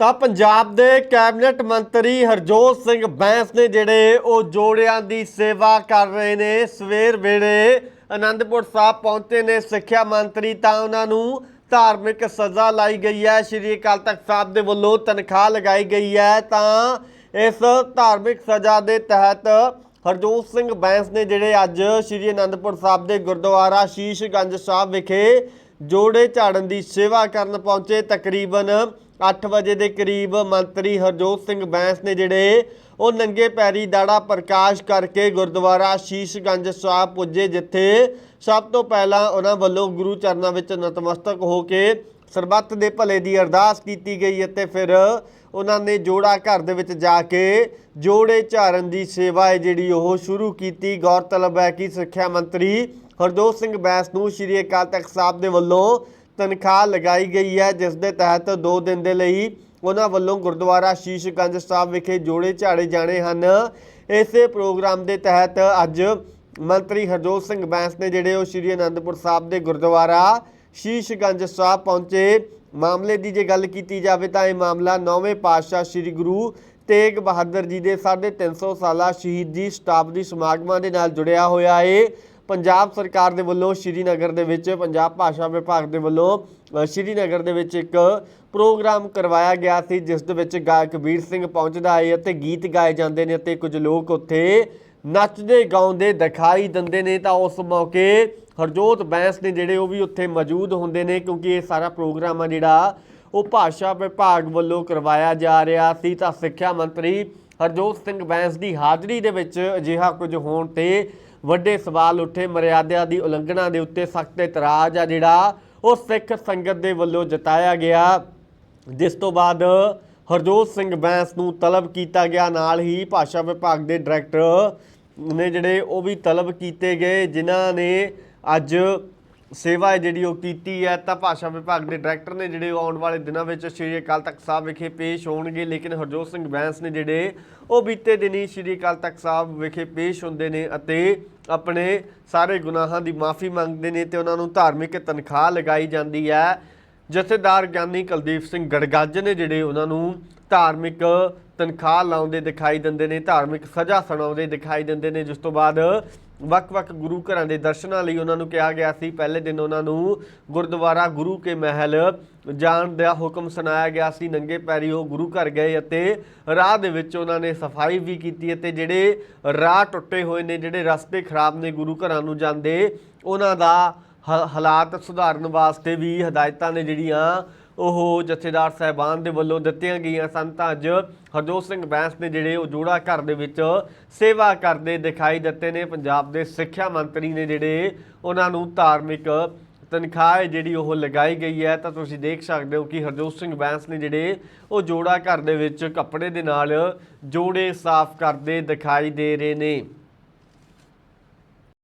ਤਾਂ ਪੰਜਾਬ ਦੇ ਕੈਬਨਿਟ ਮੰਤਰੀ ਹਰਜੋਤ ਸਿੰਘ ਬੈਂਸ ਨੇ ਜਿਹੜੇ ਉਹ ਜੋੜਿਆਂ ਦੀ ਸੇਵਾ ਕਰ ਰਹੇ ਨੇ, ਸਵੇਰ ਵੇਲੇ ਆਨੰਦਪੁਰ ਸਾਹਿਬ ਪਹੁੰਚੇ ਨੇ, ਸਿੱਖਿਆ ਮੰਤਰੀ ਤਾਂ ਉਹਨਾਂ ਨੂੰ ਧਾਰਮਿਕ ਸਜ਼ਾ ਲਾਈ ਗਈ ਹੈ, ਸ਼੍ਰੀ ਅਕਾਲ ਤਖਤ ਸਾਹਿਬ ਦੇ ਵੱਲੋਂ ਤਨਖਾਹ ਲਗਾਈ ਗਈ ਹੈ, ਤਾਂ ਇਸ ਧਾਰਮਿਕ ਸਜ਼ਾ ਦੇ ਤਹਿਤ ਹਰਜੋਤ ਸਿੰਘ ਬੈਂਸ ਨੇ ਜਿਹੜੇ ਅੱਜ ਸ਼੍ਰੀ ਅਨੰਦਪੁਰ ਸਾਹਿਬ ਦੇ ਗੁਰਦੁਆਰਾ ਸ਼ੀਸ਼ਗੰਜ ਸਾਹਿਬ ਵਿਖੇ ਜੋੜੇ ਝਾੜਨ ਦੀ ਸੇਵਾ ਕਰਨ ਪਹੁੰਚੇ, ਤਕਰੀਬਨ 8 ਵਜੇ ਦੇ ਕਰੀਬ ਮੰਤਰੀ ਹਰਜੋਤ ਸਿੰਘ ਬੈਂਸ ਨੇ ਜਿਹੜੇ ਉਹ ਨੰਗੇ ਪੈਰੀ ਦਾੜਾ ਪ੍ਰਕਾਸ਼ ਕਰਕੇ ਗੁਰਦੁਆਰਾ ਸ਼ੀਸ਼ਗੰਜ ਸਾਹਿਬ ਪੁੱਜੇ, ਜਿੱਥੇ ਸਭ ਤੋਂ ਪਹਿਲਾਂ ਉਹਨਾਂ ਵੱਲੋਂ ਗੁਰੂ ਚਰਨਾਂ ਵਿੱਚ ਨਤਮਸਤਕ ਹੋ ਕੇ ਸਰਬੱਤ ਦੇ ਭਲੇ ਦੀ ਅਰਦਾਸ ਕੀਤੀ ਗਈ ਅਤੇ ਫਿਰ ਉਹਨਾਂ ਨੇ ਜੋੜਾ ਘਰ ਦੇ ਵਿੱਚ ਜਾ ਕੇ ਜੋੜੇ ਝਾਰਨ ਦੀ ਸੇਵਾ ਹੈ ਜਿਹੜੀ ਉਹ ਸ਼ੁਰੂ ਕੀਤੀ। ਗੌਰਤਲਬ ਹੈ ਕਿ ਸਿੱਖਿਆ ਮੰਤਰੀ ਹਰਜੋਤ ਸਿੰਘ ਬੈਂਸ ਨੂੰ ਸ਼੍ਰੀ ਅਕਾਲ ਤਖਤ ਸਾਹਿਬ ਦੇ ਵੱਲੋਂ ਤਨਖਾਹ ਲਗਾਈ ਗਈ ਹੈ, ਜਿਸ ਦੇ ਤਹਿਤ 2 ਦਿਨ ਦੇ ਲਈ ਉਹਨਾਂ ਵੱਲੋਂ ਗੁਰਦੁਆਰਾ ਸ਼ੀਸ਼ਗੰਜ ਸਾਹਿਬ ਵਿਖੇ ਜੋੜੇ ਝਾੜੇ ਜਾਣੇ ਹਨ। ਇਸੇ ਪ੍ਰੋਗਰਾਮ ਦੇ ਤਹਿਤ ਅੱਜ ਮੰਤਰੀ ਹਰਜੋਤ ਸਿੰਘ ਬੈਂਸ ਨੇ ਜਿਹੜੇ ਉਹ ਸ਼੍ਰੀ ਅਨੰਦਪੁਰ ਸਾਹਿਬ ਦੇ ਗੁਰਦੁਆਰਾ ਸ਼ੀਸ਼ਗੰਜ ਸਾਹਿਬ ਪਹੁੰਚੇ। ਮਾਮਲੇ ਦੀ ਜੇ ਗੱਲ ਕੀਤੀ ਜਾਵੇ ਤਾਂ ਇਹ ਮਾਮਲਾ ਨੌਵੇਂ ਪਾਤਸ਼ਾਹ ਸ੍ਰੀ ਗੁਰੂ ਤੇਗ ਬਹਾਦਰ ਜੀ ਦੇ 350 ਸਾਲਾ ਸ਼ਹੀਦੀ ਸ਼ਤਾਬਦੀ ਸਮਾਗਮਾਂ ਦੇ ਨਾਲ ਜੁੜਿਆ ਹੋਇਆ ਏ। ਪੰਜਾਬ ਸਰਕਾਰ ਦੇ ਵੱਲੋਂ ਸ਼੍ਰੀਨਗਰ ਦੇ ਵਿੱਚ, ਪੰਜਾਬ ਭਾਸ਼ਾ ਵਿਭਾਗ ਦੇ ਵੱਲੋਂ ਸ਼੍ਰੀਨਗਰ ਦੇ ਵਿੱਚ ਇੱਕ ਪ੍ਰੋਗਰਾਮ ਕਰਵਾਇਆ ਗਿਆ ਸੀ, ਜਿਸ ਦੇ ਵਿੱਚ ਗਾਇਕ ਵੀਰ ਸਿੰਘ ਪਹੁੰਚਦਾ ਹੈ ਅਤੇ ਗੀਤ ਗਾਏ ਜਾਂਦੇ ਨੇ ਅਤੇ ਕੁਝ ਲੋਕ ਉੱਥੇ ਨੱਚਦੇ, ਗਾਉਂਦੇ, ਦਿਖਾਈ ਦਿੰਦੇ ਨੇ। ਤਾਂ ਉਸ ਮੌਕੇ ਹਰਜੋਤ ਬੈਂਸ ਨੇ ਜਿਹੜੇ ਉਹ ਵੀ ਉੱਥੇ ਮੌਜੂਦ ਹੁੰਦੇ ਨੇ, ਕਿਉਂਕਿ ਇਹ ਸਾਰਾ ਪ੍ਰੋਗਰਾਮ ਆ ਜਿਹੜਾ, ਉਹ ਭਾਸ਼ਾ ਵਿਭਾਗ ਵੱਲੋਂ ਕਰਵਾਇਆ ਜਾ ਰਿਹਾ ਸੀ। ਤਾਂ ਸਿੱਖਿਆ ਮੰਤਰੀ ਹਰਜੋਤ ਸਿੰਘ ਬੈਂਸ ਦੀ ਹਾਜ਼ਰੀ ਦੇ ਵਿੱਚ ਅਜਿਹਾ ਕੁਝ ਹੋਣ ਤੇ ਵੱਡੇ ਸਵਾਲ ਉੱਠੇ। ਮਰਿਆਦਾ ਦੀ ਉਲੰਘਣਾ ਦੇ ਉੱਤੇ ਸਖਤ ਇਤਰਾਜ਼ ਆ ਜਿਹੜਾ ਉਹ ਸਿੱਖ ਸੰਗਤ ਦੇ ਵੱਲੋਂ ਜਤਾਇਆ ਗਿਆ। ਜਿਸ ਤੋਂ ਬਾਅਦ ਹਰਜੋਤ ਸਿੰਘ ਬੈਂਸ ਨੂੰ ਤਲਬ ਕੀਤਾ ਗਿਆ। ਨਾਲ ਹੀ ਭਾਸ਼ਾ ਵਿਭਾਗ ਦੇ ਡਾਇਰੈਕਟਰ ਨੇ ਜਿਹੜੇ ਉਹ ਵੀ ਤਲਬ ਕੀਤੇ ਗਏ, ਜਿਨ੍ਹਾਂ ਨੇ ਅੱਜ ਸੇਵਾ ਹੈ ਜਿਹੜੀ ਉਹ ਕੀਤੀ ਹੈ, ਤਾਂ ਭਾਸ਼ਾ ਵਿਭਾਗ ਦੇ ਡਾਇਰੈਕਟਰ ਨੇ ਜਿਹੜੇ ਉਹ ਆਉਣ ਵਾਲੇ ਦਿਨਾਂ ਵਿੱਚ ਸ਼੍ਰੀ ਅਕਾਲ ਤਖਤ ਸਾਹਿਬ ਵਿਖੇ ਪੇਸ਼ ਹੋਣਗੇ, ਲੇਕਿਨ ਹਰਜੋਤ ਸਿੰਘ ਬੈਂਸ ਨੇ ਜਿਹੜੇ ਉਹ ਬੀਤੇ ਦਿਨੀ ਸ਼੍ਰੀ ਅਕਾਲ ਤਖਤ ਸਾਹਿਬ ਵਿਖੇ ਪੇਸ਼ ਹੁੰਦੇ ਨੇ ਅਤੇ ਆਪਣੇ ਸਾਰੇ ਗੁਨਾਹਾਂ ਦੀ ਮਾਫੀ ਮੰਗਦੇ ਨੇ ਤੇ ਉਹਨਾਂ ਨੂੰ ਧਾਰਮਿਕ ਤਨਖਾਹ ਲਗਾਈ ਜਾਂਦੀ ਹੈ। ਜਥੇਦਾਰ ਗਿਆਨੀ ਕੁਲਦੀਪ ਸਿੰਘ ਗੜਗੱਜ ਨੇ ਜਿਹੜੇ ਉਹਨਾਂ ਨੂੰ ਧਾਰਮਿਕ ਤਨਖਾਹ ਲਾਉਂਦੇ ਦਿਖਾਈ ਦਿੰਦੇ ਨੇ, ਧਾਰਮਿਕ ਸਜ਼ਾ ਸੁਣਾਉਂਦੇ ਦਿਖਾਈ ਦਿੰਦੇ ਨੇ, ਜਿਸ ਤੋਂ ਬਾਅਦ ਵੱਖ-ਵੱਖ ਗੁਰੂ ਘਰਾਂ ਦੇ ਦਰਸ਼ਨਾਂ ਲਈ ਉਹਨਾਂ ਨੂੰ ਕਿਹਾ ਗਿਆ ਸੀ। ਪਹਿਲੇ ਦਿਨ ਉਹਨਾਂ ਨੂੰ ਗੁਰਦੁਆਰਾ ਗੁਰੂ ਕੇ ਮਹਿਲ ਜਾਣ ਦਾ ਹੁਕਮ ਸੁਣਾਇਆ ਗਿਆ ਸੀ। ਨੰਗੇ ਪੈਰੀ ਉਹ ਗੁਰੂ ਘਰ ਗਏ ਅਤੇ ਰਾਹ ਦੇ ਵਿੱਚ ਉਹਨਾਂ ਨੇ ਸਫ਼ਾਈ ਵੀ ਕੀਤੀ ਅਤੇ ਜਿਹੜੇ ਰਾਹ ਟੁੱਟੇ ਹੋਏ ਨੇ, ਜਿਹੜੇ ਰਸਤੇ ਖਰਾਬ ਨੇ ਗੁਰੂ ਘਰਾਂ ਨੂੰ ਜਾਂਦੇ, ਉਹਨਾਂ ਦਾ ਹ- ਹਾਲਾਤ ਸੁਧਾਰਨ ਵਾਸਤੇ ਵੀ ਹਦਾਇਤਾਂ ਨੇ ਜਿਹੜੀਆਂ ਉਹ ਜਥੇਦਾਰ ਸਾਹਿਬਾਨ ਦੇ ਵੱਲੋਂ ਦਿੱਤੀਆਂ ਗਈਆਂ ਸਨ ਤਾਂ ਅੱਜ ਹਰਜੋਤ ਸਿੰਘ ਬੈਂਸ ਨੇ ਜਿਹੜੇ ਉਹ ਜੋੜਾ ਘਰ ਦੇ ਵਿੱਚ ਸੇਵਾ ਕਰਦੇ ਦਿਖਾਈ ਦਿੱਤੇ ਨੇ। ਪੰਜਾਬ ਦੇ ਸਿੱਖਿਆ ਮੰਤਰੀ ਨੇ ਜਿਹੜੇ ਉਹਨਾਂ ਨੂੰ ਧਾਰਮਿਕ ਤਨਖਾਹ ਜਿਹੜੀ ਉਹ ਲਗਾਈ ਗਈ ਹੈ। ਤਾਂ ਤੁਸੀਂ ਦੇਖ ਸਕਦੇ ਹੋ ਕਿ ਹਰਜੋਤ ਸਿੰਘ ਬੈਂਸ ਨੇ ਜਿਹੜੇ ਉਹ ਜੋੜਾ ਘਰ ਦੇ ਵਿੱਚ ਕੱਪੜੇ ਦੇ ਨਾਲ ਜੋੜੇ ਸਾਫ਼ ਕਰਦੇ ਦਿਖਾਈ ਦੇ ਰਹੇ ਨੇ।